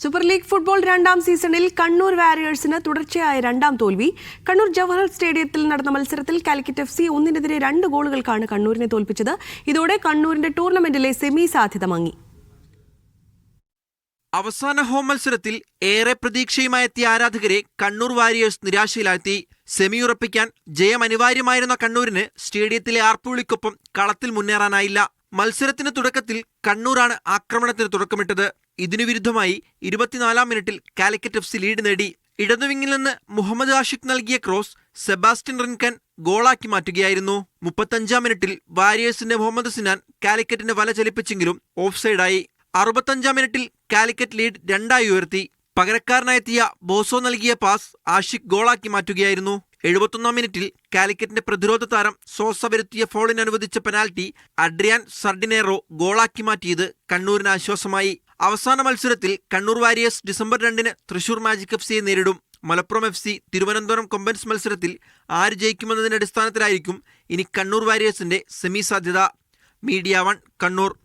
Super league football രണ്ടാം സീസണിൽ കണ്ണൂർ വാരിയേഴ്സിന് തുടർച്ചയായ രണ്ടാം തോൽവി. കണ്ണൂർ ജവഹർ സ്റ്റേഡിയത്തിൽ നടന്ന മത്സരത്തിൽ കാലിക്കറ്റ് എഫ് സി ഒന്നിനെതിരെ രണ്ട് ഗോളുകൾക്കാണ് കണ്ണൂരിനെ തോൽപ്പിച്ചത്. ഇതോടെ കണ്ണൂരിന്റെ ടൂർണമെന്റിലെ സെമി സാധ്യത മങ്ങി. അവസാന ഹോം മത്സരത്തിൽ ഏറെ പ്രതീക്ഷയുമായെത്തിയ ആരാധകരെ കണ്ണൂർ വാരിയേഴ്സ് നിരാശയിലാഴ്ത്തി. സെമി ഉറപ്പിക്കാൻ ജയം അനിവാര്യമായിരുന്ന കണ്ണൂരിന് സ്റ്റേഡിയത്തിലെ ആർപ്പുവിളിക്കൊപ്പം കളത്തിൽ മുന്നേറാനായില്ല. മത്സരത്തിന് തുടക്കത്തിൽ കണ്ണൂരാണ് ആക്രമണത്തിന് തുടക്കമിട്ടത്. ഇതിനു വിരുദ്ധമായി ഇരുപത്തിനാലാം മിനിറ്റിൽ കാലിക്കറ്റ് എഫ് സി ലീഡ് നേടി. ഇടതുവിങ്ങിൽ നിന്ന് മുഹമ്മദ് ആഷിഖ് നൽകിയ ക്രോസ് സെബാസ്റ്റ്യൻ റിൻകൻ ഗോളാക്കി മാറ്റുകയായിരുന്നു. മുപ്പത്തഞ്ചാം മിനിറ്റിൽ വാരിയേഴ്സിന്റെ മുഹമ്മദ് സിനാൻ കാലിക്കറ്റിന്റെ വല ചലിപ്പിച്ചെങ്കിലും ഓഫ് സൈഡായി അറുപത്തഞ്ചാം മിനിറ്റിൽ കാലിക്കറ്റ് ലീഡ് രണ്ടായി ഉയർത്തി. പകരക്കാരനായെത്തിയ ബോസോ നൽകിയ പാസ് ആഷിഖ് ഗോളാക്കി മാറ്റുകയായിരുന്നു. എഴുപത്തൊന്നാം മിനിറ്റിൽ കാലിക്കറ്റിന്റെ പ്രതിരോധ താരം സോസ വരുത്തിയ ഫോളിന് അനുവദിച്ച പെനാൽറ്റി അഡ്രിയാൻ സർഡിനേറോ ഗോളാക്കി മാറ്റിയത് കണ്ണൂരിന് ആശ്വാസമായി. അവസാന മത്സരത്തിൽ കണ്ണൂർ വാരിയേഴ്സ് ഡിസംബർ രണ്ടിന് തൃശൂർ മാജിക് എഫ് സിയെ നേരിടും. മലപ്പുറം എഫ് സി തിരുവനന്തപുരം കൊമ്പൻസ് മത്സരത്തിൽ ആര് ജയിക്കുമെന്നതിന്റെ അടിസ്ഥാനത്തിലായിരിക്കും ഇനി കണ്ണൂർ വാരിയേഴ്സിന്റെ സെമി സാധ്യത. Media one Kannur.